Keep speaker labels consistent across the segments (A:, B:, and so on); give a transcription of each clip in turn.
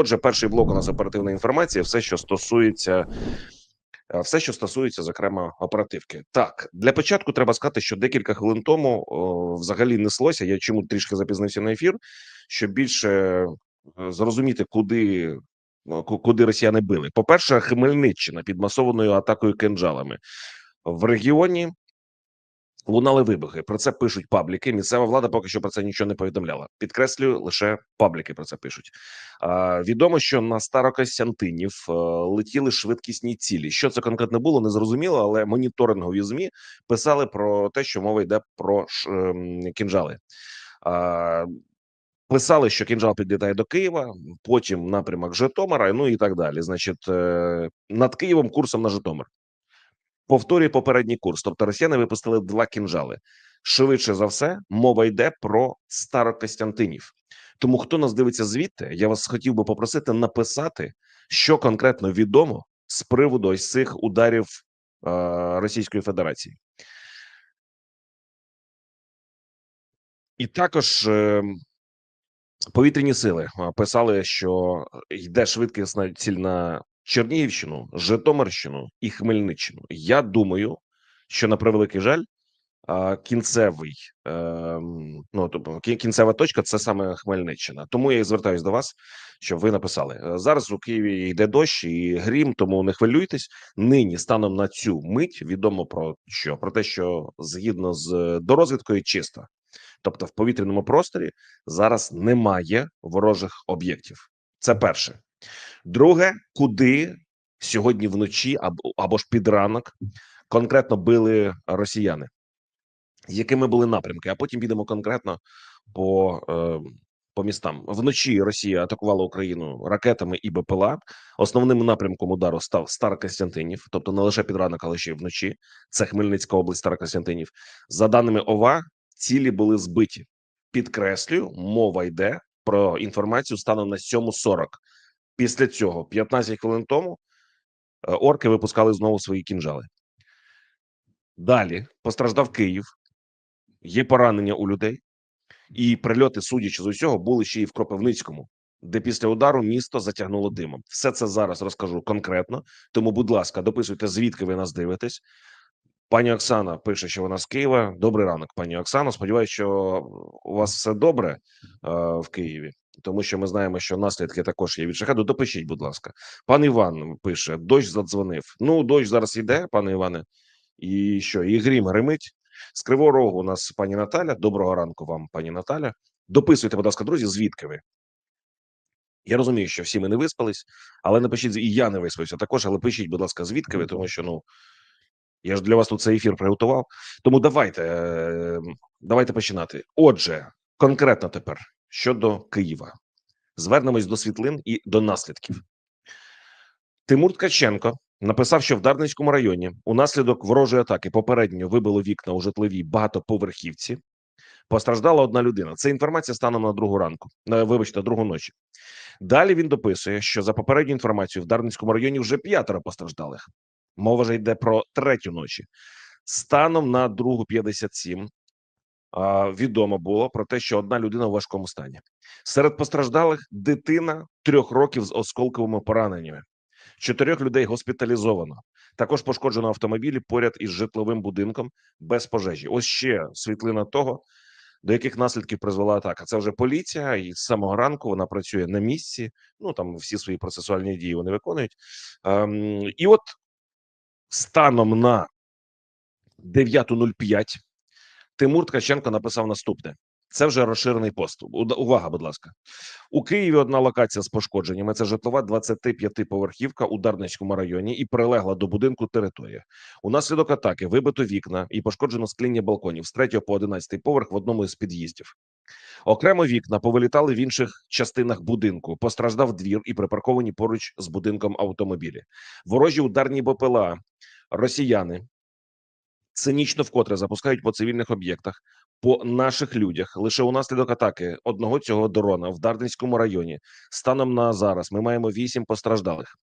A: Отже, перший блок у нас оперативна інформація, все, що стосується. е, Все, що стосується, зокрема, оперативки, так для початку треба сказати, що декілька хвилин тому о, взагалі неслося. Я чому трішки запізнився на ефір, щоб більше е, зрозуміти, куди ну, куди росіяни били. По перше, Хмельниччина під масованою атакою кинджалами в регіоні. Лунали вибухи. Про це пишуть пабліки. Місцева влада поки що про це нічого не повідомляла. Підкреслюю, лише пабліки про це пишуть. А, відомо, що на Старокостянтинів е, летіли швидкісні цілі. Що це конкретно було, не зрозуміло, але моніторингові змі писали про те, що мова йде про ш, ем, кінжали. А, Писали, що кінжал підлітає до Києва, потім напрямок Житомира, ну і так далі. Значить, е, над Києвом курсом на Житомир повторює попередній курс. Тобто росіяни випустили два кінжали. Швидше за все, мова йде про Старокостянтинів. Тому хто нас дивиться звідти, я вас хотів би попросити написати, що конкретно відомо з приводу ось цих ударів е, Російської Федерації. І також е, повітряні сили е, писали, що йде швидкісна ціль на Чернігівщину, Житомирщину і Хмельниччину. Я думаю, що на превеликий жаль, кінцевий ем, ну тобто кінцева точка це саме Хмельниччина. Тому я і звертаюсь до вас, щоб ви написали Е, зараз. У Києві йде дощ і грім, тому не хвилюйтесь. Нині станом на цю мить відомо про що про те, що згідно з дорозвідкою чисто, тобто в повітряному просторі зараз немає ворожих об'єктів. Це перше. Друге, куди сьогодні вночі або, або ж під ранок конкретно били росіяни, якими були напрямки, а потім підемо конкретно по, е, по містам. Вночі Росія атакувала Україну ракетами і БПЛА. Основним напрямком удару став Старокостянтинів, тобто не лише під ранок, але ще й вночі. Це Хмельницька область, Старокостянтинів. За даними ОВА, цілі були збиті. Підкреслюю, мова йде про інформацію станом на 7.40. Після цього, 15 хвилин тому, е, орки випускали знову свої кінжали. Далі постраждав Київ, є поранення у людей, і прильоти, судячи з усього, були ще й в Кропивницькому, де після удару місто затягнуло димом. Все це зараз розкажу конкретно. Тому, будь ласка, дописуйте, звідки ви нас дивитесь. Пані Оксана пише, що вона з Києва. Добрий ранок, пані Оксано. Сподіваюся, що у вас все добре е, в Києві, тому що ми знаємо, що наслідки також є від шахеду. Допишіть, будь ласка. Пан Іван пише: дощ задзвонив. Ну, дощ зараз іде, пане Іване. І що? І грім гримить. З Кривого Рогу у нас пані Наталя. Доброго ранку вам, пані Наталя. Дописуйте, будь ласка, друзі, звідки ви? Я розумію, що всі ми не виспались, але напишіть, і я не виспався також, але пишіть, будь ласка, звідки ви, тому що ну я ж для вас тут цей ефір приготував. Тому давайте, е, давайте починати. Отже, конкретно тепер щодо Києва, звернемось до світлин і до наслідків. Тимур Ткаченко написав, що в Дарницькому районі унаслідок ворожої атаки попередньо вибило вікна у житловій багатоповерхівці. Постраждала одна людина. Це інформація станом на другу ранку. Вибачте, другу ночі. Далі він дописує, що за попередню інформацію в Дарницькому районі вже п'ятеро постраждалих. Мова вже йде про третю ночі. Станом на другу 57 а, відомо було про те, що одна людина у важкому стані. Серед постраждалих дитина трьох років з осколковими пораненнями. Чотирьох людей госпіталізовано. Також пошкоджено автомобілі поряд із житловим будинком без пожежі. Ось ще світлина того, до яких наслідків призвела атака. Це вже поліція, і з самого ранку вона працює на місці. Ну там всі свої процесуальні дії вони виконують. Ем, і от станом на 9.05 Тимур Ткаченко написав наступне: це вже розширений пост. Увага, будь ласка. У Києві одна локація з пошкодженнями. Це житлова 25-поверхівка у Дарницькому районі і прилегла до будинку територія. Унаслідок атаки вибито вікна і пошкоджено скління балконів з 3 по 11 поверх в одному із під'їздів. Окремо вікна повилітали в інших частинах будинку. Постраждав двір і припарковані поруч з будинком автомобілі. Ворожі ударні БПЛА, росіяни цинічно вкотре запускають по цивільних об'єктах, по наших людях. Лише унаслідок атаки одного цього дрона в Дарницькому районі. Станом на зараз ми маємо вісім постраждалих.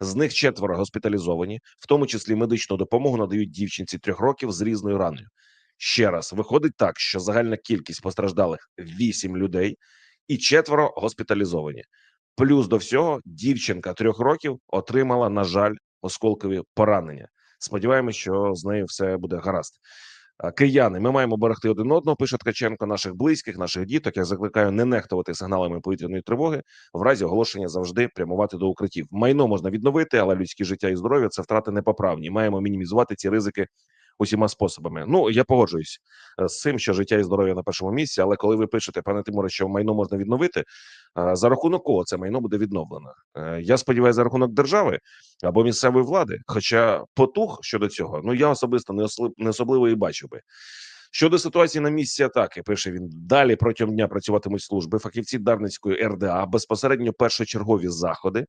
A: З них четверо госпіталізовані, в тому числі медичну допомогу надають дівчинці трьох років з різною раною. Ще раз виходить так, що загальна кількість постраждалих вісім людей, і четверо госпіталізовані. Плюс до всього дівчинка трьох років отримала, на жаль, осколкові поранення. Сподіваємось, що з нею все буде гаразд. Кияни, ми маємо берегти один одного. Пише Ткаченко, наших близьких, наших діток. Я закликаю не нехтувати сигналами повітряної тривоги. В разі оголошення завжди прямувати до укриттів. Майно можна відновити, але людське життя і здоров'я це втрати непоправні. Маємо мінімізувати ці ризики усіма способами. Ну я погоджуюсь е, з цим, що життя і здоров'я на першому місці. Але коли ви пишете, пане Тимуре, що майно можна відновити, е, за рахунок кого це майно буде відновлено? Е, Я сподіваюся, за рахунок держави або місцевої влади. Хоча потух щодо цього, ну я особисто не ослib, не особливо і бачив би. Щодо ситуації на місці атаки, пише він далі протягом дня працюватимуть служби. Фахівці Дарницької РДА безпосередньо першочергові заходи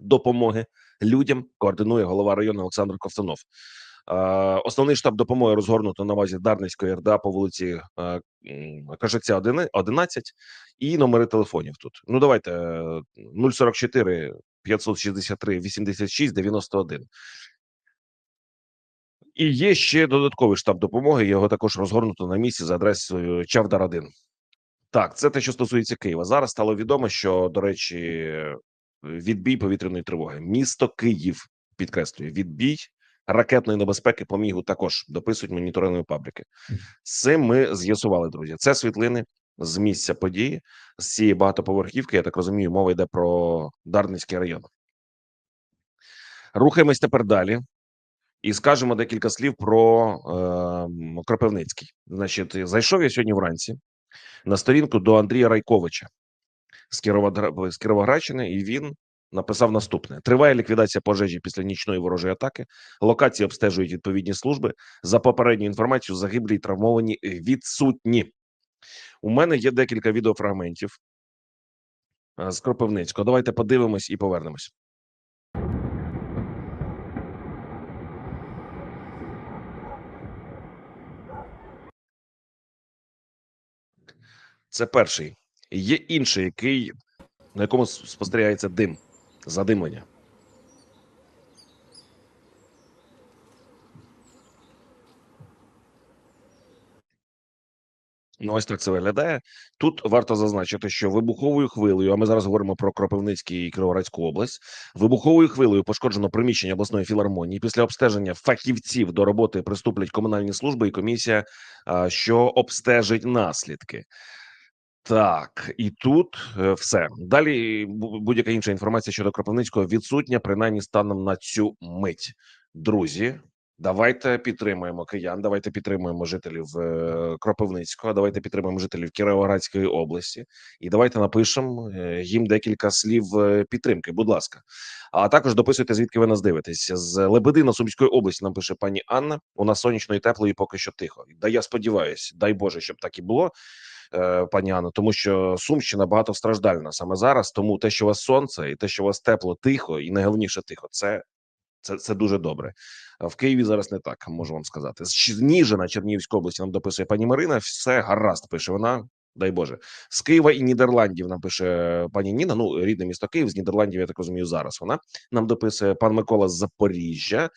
A: допомоги людям координує голова району Олександр Ковтунов. Е, Основний штаб допомоги розгорнуто на базі Дарницької РДА по вулиці е, Кажеця 11 і номери телефонів тут. Ну давайте е, 044 563 86 91. І є ще додатковий штаб допомоги. Його також розгорнуто на місці за адресою Чавдар 1 Так, це те, що стосується Києва. Зараз стало відомо, що до речі, відбій повітряної тривоги. Місто Київ підкреслюю, відбій ракетної небезпеки по мігу також дописують моніторингові пабліки. З цим ми з'ясували, друзі. Це світлини з місця події з цієї багатоповерхівки. Я так розумію, мова йде про Дарницький район. Рухаємось тепер далі. І скажемо декілька слів про е, Кропивницький. Значить, зайшов я сьогодні вранці на сторінку до Андрія Райковича з, Кіровогра... з Кіровоградщини, і він написав наступне: триває ліквідація пожежі після нічної ворожої атаки. Локації обстежують відповідні служби. За попередньою інформацією, загиблі і травмовані відсутні. У мене є декілька відеофрагментів е, з Кропивницького. Давайте подивимось і повернемось. Це перший. Є інший, який на якому спостерігається дим, задимлення. Ну, ось так це виглядає. Тут варто зазначити, що вибуховою хвилею, а ми зараз говоримо про Кропивницький і Кіровоградську область. Вибуховою хвилею пошкоджено приміщення обласної філармонії. Після обстеження фахівців до роботи приступлять комунальні служби і комісія, що обстежить наслідки. Так, і тут е, все далі. Будь-яка інша інформація щодо Кропивницького відсутня, принаймні станом на цю мить. Друзі, давайте підтримуємо киян. Давайте підтримуємо жителів е, Кропивницького. Давайте підтримуємо жителів Кіровоградської області, і давайте напишемо е, їм декілька слів підтримки. Будь ласка, а також дописуйте, звідки ви нас дивитесь. З Лебедина Сумської області нам пише пані Анна. У нас сонячно і тепло, і поки що тихо. Да я сподіваюся, дай Боже, щоб так і було пані Анно, тому що Сумщина багатостраждальна саме зараз. Тому те, що у вас сонце, і те, що у вас тепло, тихо, і найголовніше тихо, це. Це, це дуже добре. В Києві зараз не так можу вам сказати. З Черніжина Чернігівської області нам дописує пані Марина. Все гаразд, пише вона. Дай Боже, з Києва і Нідерландів нам пише пані Ніна. Ну рідне місто Київ з Нідерландів. Я так розумію. Зараз вона нам дописує пан Микола з Запоріжжя.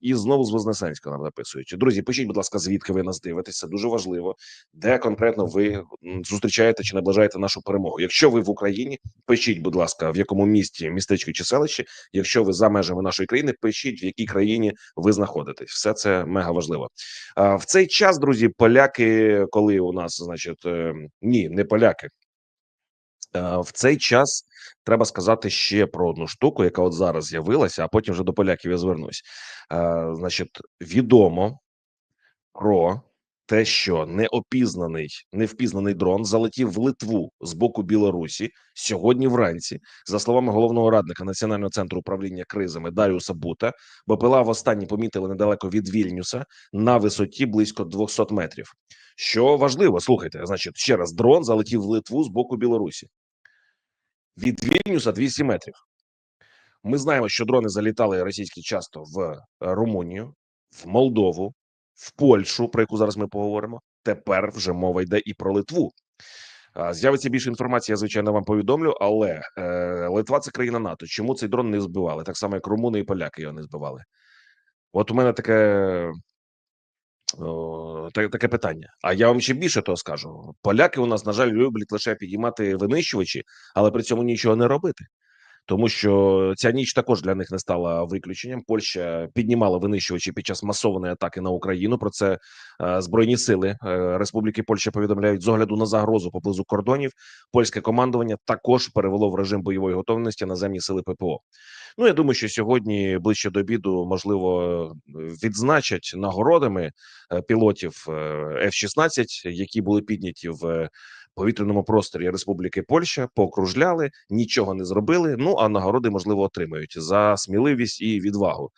A: І знову з Вознесенська нам написують. Друзі, пишіть, будь ласка, звідки ви нас дивитесь. Це дуже важливо. Де конкретно ви зустрічаєте чи наближаєте нашу перемогу? Якщо ви в Україні, пишіть, будь ласка, в якому місті, містечку чи селищі. Якщо ви за межами нашої країни, пишіть в якій країні ви знаходитесь. Все це мега важливо. В цей час, друзі, поляки, коли у нас, значить, е, ні, не поляки. В цей час треба сказати ще про одну штуку, яка от зараз з'явилася, а потім вже до поляків я звернусь. Е, Значить, відомо про те, що неопізнаний, невпізнаний дрон залетів в Литву з боку Білорусі сьогодні вранці, за словами головного радника Національного центру управління кризами Даріуса Бута, БПЛА востаннє помітили недалеко від Вільнюса на висоті близько 200 метрів. Що важливо, слухайте, значить, ще раз дрон залетів в Литву з боку Білорусі. Від Вільнюса 200 метрів. Ми знаємо, що дрони залітали російські часто в е, Румунію, в Молдову, в Польщу, про яку зараз ми поговоримо. Тепер вже мова йде і про Литву. З'явиться більше інформації, я звичайно вам повідомлю. Але е, Литва це країна НАТО. Чому цей дрон не збивали? Так само, як румуни і поляки його не збивали. От у мене таке таке питання. А я вам ще більше того скажу: поляки у нас, на жаль, люблять лише підіймати винищувачі, але при цьому нічого не робити. Тому що ця ніч також для них не стала виключенням. Польща піднімала винищувачі під час масованої атаки на Україну. Про це е, збройні сили е, Республіки Польща повідомляють з огляду на загрозу поблизу кордонів. Польське командування також перевело в режим бойової готовності наземні сили ППО. Ну я думаю, що сьогодні ближче до обіду можливо відзначать нагородами е, пілотів е, F-16, які були підняті в повітряному просторі Республіки Польща, покружляли, нічого не зробили. Ну а нагороди можливо отримають за сміливість і відвагу.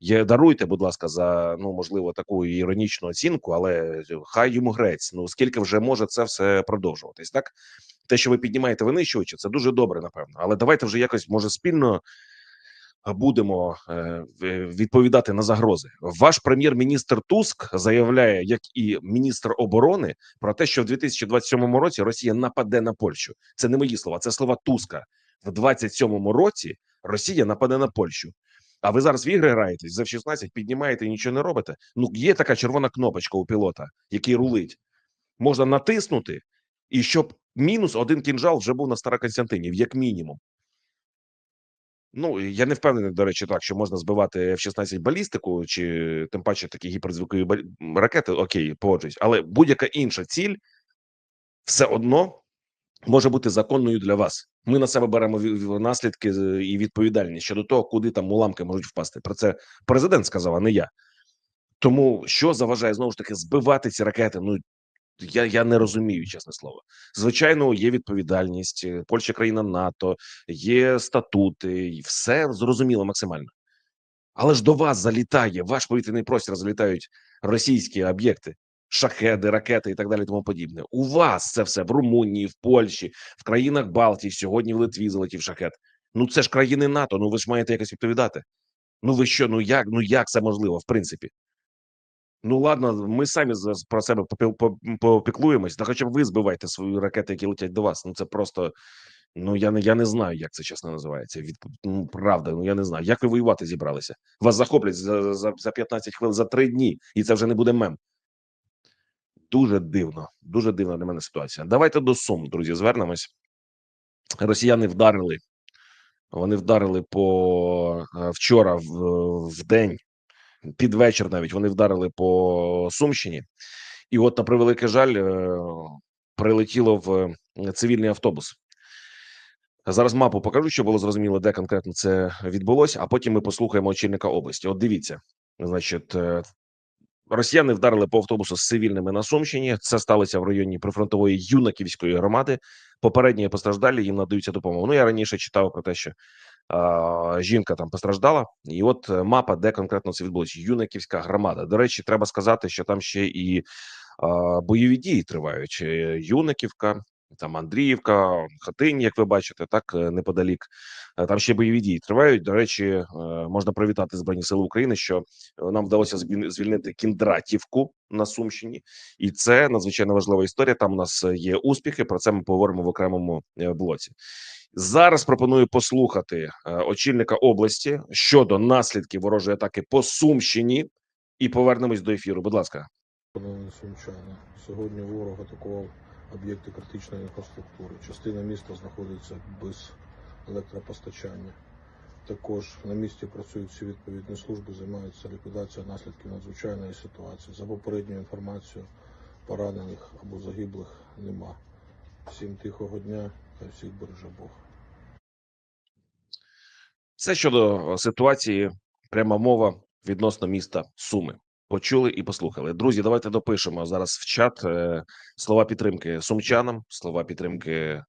A: Є даруйте, будь ласка, за ну можливо таку іронічну оцінку, але хай йому грець. Ну скільки вже може це все продовжуватись? Так те, що ви піднімаєте винищувачі, це дуже добре, напевно. Але давайте вже якось може спільно будемо е, відповідати на загрози. Ваш прем'єр-міністр Туск заявляє, як і міністр оборони, про те, що в 2027 році Росія нападе на Польщу. Це не мої слова, це слова Туска. В 27 році Росія нападе на Польщу. А ви зараз в ігри граєтесь за 16 піднімаєте і нічого не робите. Ну є така червона кнопочка у пілота, який рулить. Можна натиснути, і щоб мінус один кінжал вже був на Староконстантинів, як мінімум. Ну я не впевнений, до речі, так що можна збивати F-16 балістику, чи тим паче такі гіперзвукові ракети. Окей, погоджуюсь, але будь-яка інша ціль все одно може бути законною для вас. Ми на себе беремо наслідки і відповідальність щодо того, куди там уламки можуть впасти. Про це президент сказав, а не я. Тому що заважає знову ж таки збивати ці ракети? Ну я, я не розумію, чесне слово. Звичайно, є відповідальність. е, Польща країна НАТО, є статути, і все зрозуміло максимально. Але ж до вас залітає, ваш повітряний простір залітають російські об'єкти, шахеди, ракети і так далі. Тому подібне. У вас це все в Румунії, в Польщі, в країнах Балтії. Сьогодні в Литві залетів шахет. Ну це ж країни НАТО. Ну ви ж маєте якось відповідати. Ну ви що? Ну як? Ну як це можливо, в принципі? Ну ладно, ми самі про себе попіклуємось. Та хоча б ви збивайте свої ракети, які летять до вас. Ну це просто. Ну я не я не знаю, як це чесно називається. Від ну, правда, ну я не знаю. Як ви воювати зібралися? Вас захоплять за, за, за 15 хвилин за 3 дні, і це вже не буде мем. Дуже дивно, дуже дивна для мене ситуація. Давайте до Сум, друзі, звернемось. Росіяни вдарили. Вони вдарили по е, вчора в, в день, під вечір навіть вони вдарили по Сумщині. І от, на превеликий жаль, е, прилетіло в е, цивільний автобус. Зараз мапу покажу, щоб було зрозуміло, де конкретно це відбулося, а потім ми послухаємо очільника області. От дивіться, значить, е, росіяни вдарили по автобусу з цивільними на Сумщині. Це сталося в районі прифронтової юнаківської громади. Попередні постраждалі їм надаються допомогу. Ну я раніше читав про те, що жінка там постраждала, і от е, мапа, де конкретно це відбулося. Юнаківська громада. До речі, треба сказати, що там ще і бойові дії тривають. Е, Юнаківка, там Андріївка, Хатинь, як ви бачите, так е, неподалік. Там ще бойові дії тривають. До речі, можна привітати збройні сили України, що нам вдалося звільнити Кіндратівку на Сумщині, і це надзвичайно важлива історія. Там у нас є успіхи. Про це ми поговоримо в окремому блоці. Зараз пропоную послухати е, очільника області щодо наслідків ворожої атаки по Сумщині, і повернемось до ефіру. Будь ласка.
B: Шановні сумчани, сьогодні ворог атакував об'єкти критичної інфраструктури. Частина міста знаходиться без електропостачання. Також на місці працюють всі відповідні служби, займаються ліквідацією наслідків надзвичайної ситуації. За попередньою інформацією, поранених або загиблих нема. Всім тихого дня, хай всіх береже Бог.
A: Це щодо ситуації, пряма мова відносно міста Суми. Почули і послухали. Друзі, давайте допишемо зараз в чат е, слова підтримки сумчанам, слова підтримки е,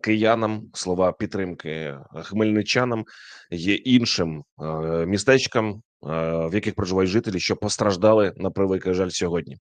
A: киянам, слова підтримки хмельничанам, є іншим е, містечкам, в яких проживають жителі, що постраждали на превеликий жаль сьогодні.